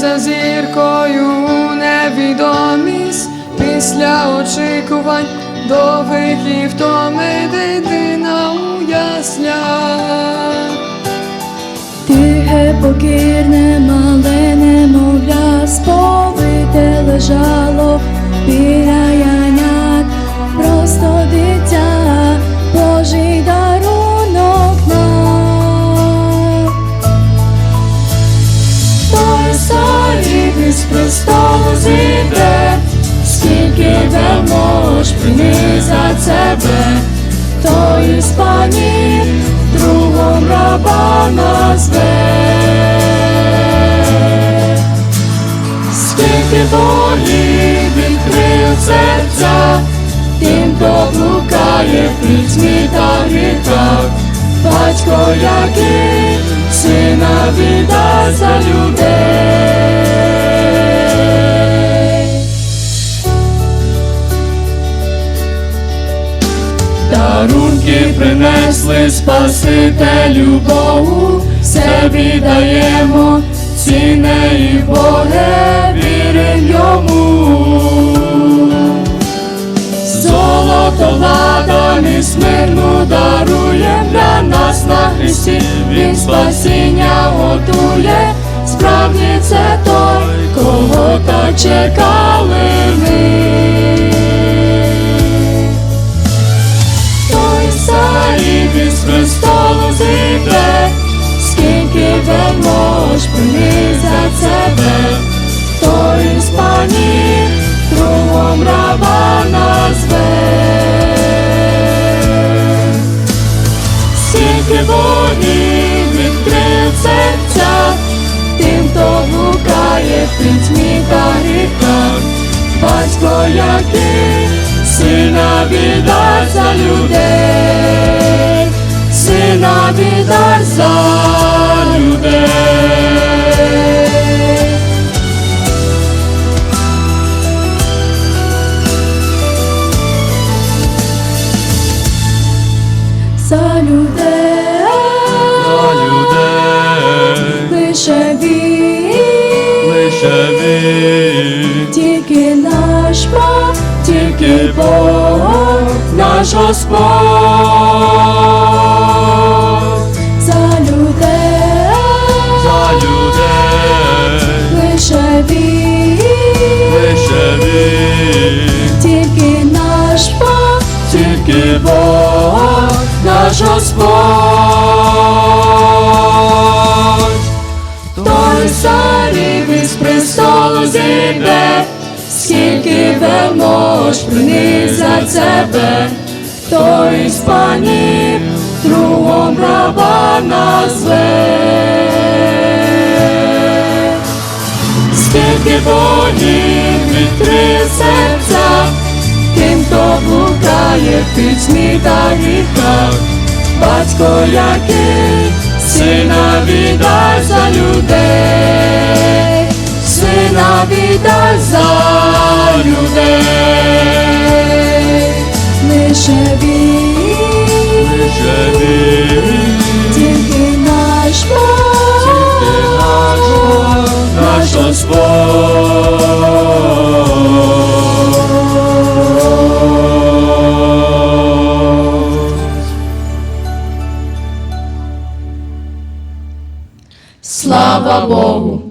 за зіркою невідомість після очікувань довгих і втоми дитина у яслях. Тихе, покірне, мале немовля, сповите лежало біля янят, просто дитя, вельмож принизать себе, той із панів другом раба назве. Скільки болі відкрив серця, тим, хто блукає пітьмі та гріхах, батько, який сина віддасть за людей. Дарунки принесли Спасителю Богу, все віддаємо, ціне і Боге вірим йому. Золото ладан і смирну дарує для нас на Христі, Він спасіння готує, справді це той, кого так чекали із престолу зійде, скільки вельмож принизять себе, той з панів другом раба назве. Скільки болів відкрив серця, тим, хто блукає в пітьмі та гріхах, батько, який сина віддасть за людей, сина віддасть за людей. За людей, За людей лише він, лише він, тільки наш Бог, тільки Бог, наш Господь. Тільки Бог, наш Господь. Той царів із престолу зійде, скільки вельмож принизять себе, той з панів другом раба назве. Скільки болів відкрив серця, тим, хто в пітьмі та гріхах, батько, який сина віддасть за людей, сина віддасть за людей, лише він, лише він, тільки наш Бог, тільки наш наш Господь. Слава Богу!